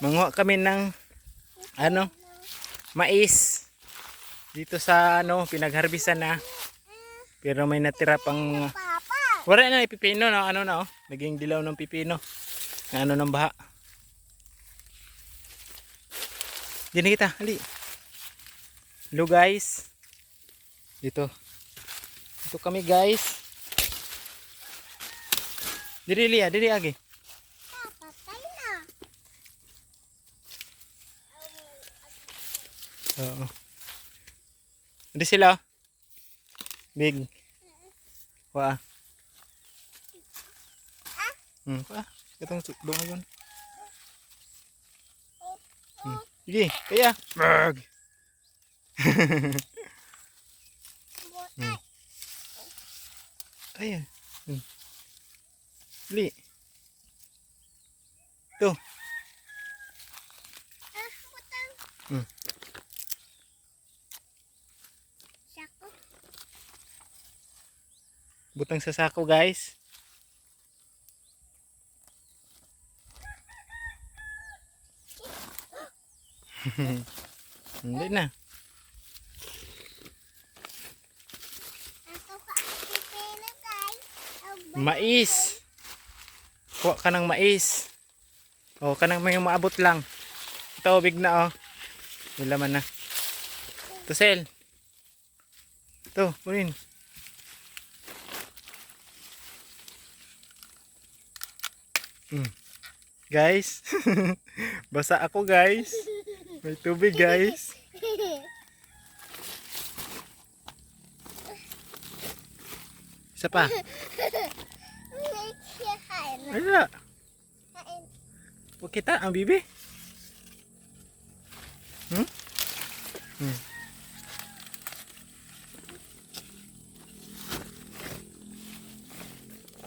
Manguha kami ng ano, mais. Dito sa ano, pinagharbisan na. Pero may natira pang wala na pipino no, ano na oh. Naging dilaw ng pipino. Na ano ng baha. Diyan na kita, hali. Hello guys. Dito. Dito kami guys. Diri liya, diri agi. Patay na. Oo. Hindi sila. Big. Wa. Hmm, pa. Katong dungagon. Hmm. Sige, kaya. Berg. Butay. Ayan. Hmm. Li. To. Ah, butang. Hmm. Butang sa sako, guys. Hindi na. Mais. Kuha ka ng mais. O, ka ng may maabot lang. Ito, big na, oh. May laman na. Ito, Sel. Ito, kunin. Guys. Basa ako, guys. May tubig, guys. Isa pa. Kain. Huwag kita, ang bibi. Hmm? Hmm.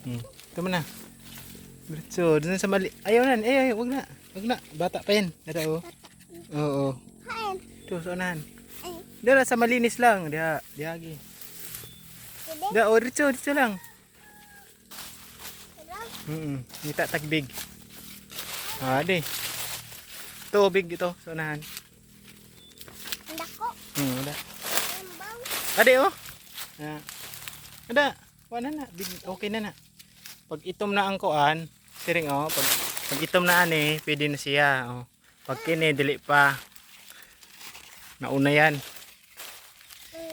Hmm. Ito mo na. Diretso, dun sa mali. Ayaw na, ayaw, ayaw, wag na. Wag na, bata pa yan. Dada, oh. Oo. Kain. Ito. Ay. Dala, sa malinis lang. Diha, dihagi. Da, oh, diretso, diretso lang. Sarap. Mm Nita tagbig. Ah, di. Ito sa unahan. Ang dako. Hmm, bang. Ade oh. Ah. Ada. Wala na. Big, okay na na. Pag itom na ang kuan, siring oh, pag pag itom na ani, pwede na siya oh. Pag kini dili pa. Nauna yan.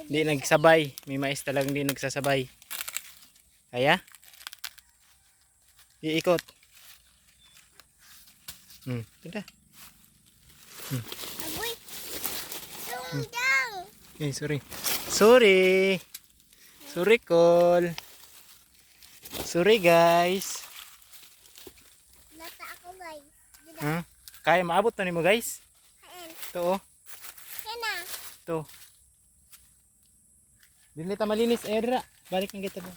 Hindi nagsabay. May mais talagang hindi nagsasabay. Kaya? Iikot. Hmm, tada. Agoy. Sundang. Eh, sorry. Sorry. Sorry, call. Sorry, guys. Lata ako guys. Dila. Ha? Kaya maabot na mo, guys. Kain. Ito, oh. Kena. Ito. Dili ta malinis. Dira. Balik ng kita ba?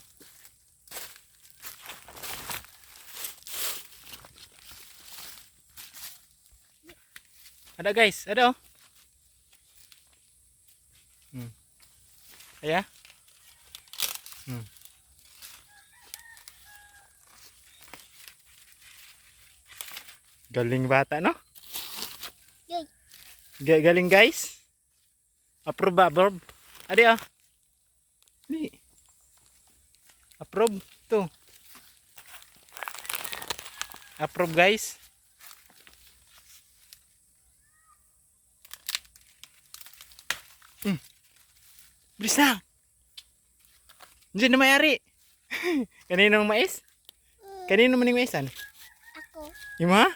Ada guys, ada oh. Hmm. Kaya? Hmm. Galing bata, no? Yay. Ga- galing guys. Approve ba, Bob? Adi ah. Di. Approve. to. Approve guys. Hmm. Bilis na. Diyan na mayari. Kanino mais? Mm, Kanino maning maisan? Ako. Imo ha?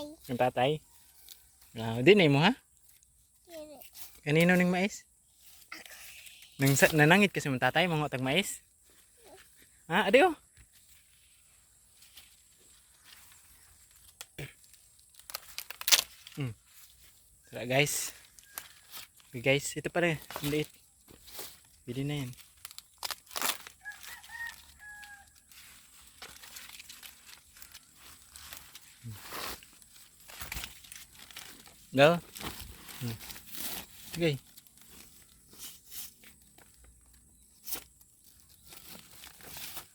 Ang tatay. Yung tatay? Ah, di na imo ha? Kiri. Kanino ning mais? Nang nanangit kasi mong tatay, mga tag mais. Ha, adi oh. Hmm. Tara guys. Okay guys, ito pala, ang liit. Bili na yan. Go. Hmm. Okay.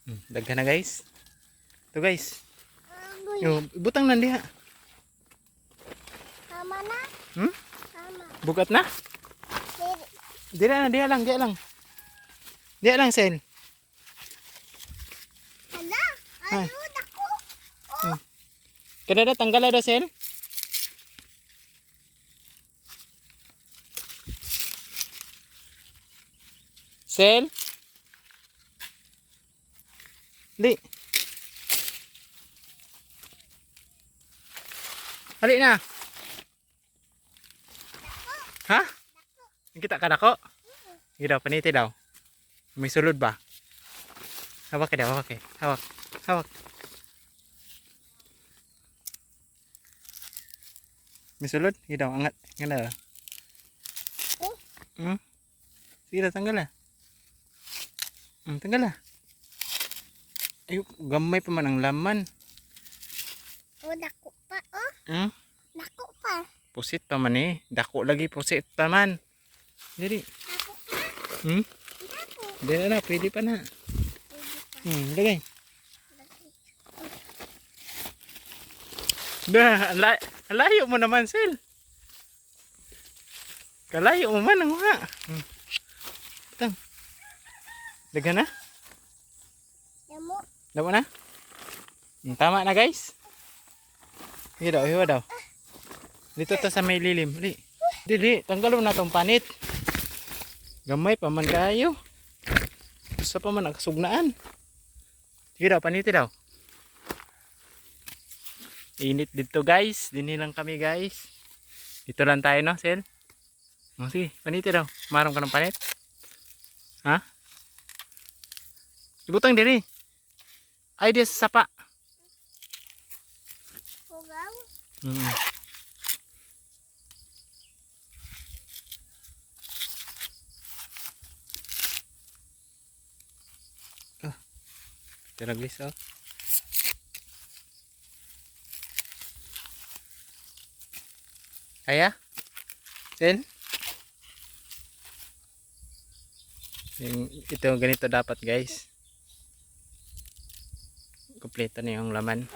Hmm, daghan na guys. Ito guys. Yo, butang nan diha. Hmm? Mama. Bugat na? Dili. Na, diya lang, diya lang. Diya lang, Sel. Hala. Ay. Ayun ako. Kada na, tanggal na daw, Sel. Sel? Li. Hali na. Ha? Kita ka dako? Sige daw, paniti daw. May sulod ba? Hawak ka daw, hawak eh. Hawak. Hawak. May sulod? Sige daw, angat. Nga na. Oh. Hmm? Sige daw, tanggal na. Hmm, tanggal na. Ay, gamay pa man ang laman. Oh, dako pa. Oh, Hmm? dako pa. Pusit pa man eh. Dako lagi pusit pa man. Jadi. Dako pa. Hmm? Dako. Hindi na pwede pa na. Pwede pa. Hmm, lagay. Lagi. Dah, ang la- ang layo mo naman, Sil. Kalayo mo man ang mga. Hmm. Tang. Daga na? Damo. Dawa na? Hmm, tama na, guys. Sige daw, hiwa daw. Dito to sa may lilim. Li. Dili, tanggalon na tong panit. Gamay pa man kayo. Gusto pa man ang kasugnaan. Sige daw, paniti daw. Init dito guys. Dini lang kami guys. Dito lang tayo no, Sel? Oh, sige, paniti daw. Marong ka ng panit. Ha? Ibutang diri. Ay, di sa sapa. Hugaw. Mm. Ah. Tiraglis oh. Kaya? Sen? Yung, ito ganito dapat guys. Kompleto na yung laman.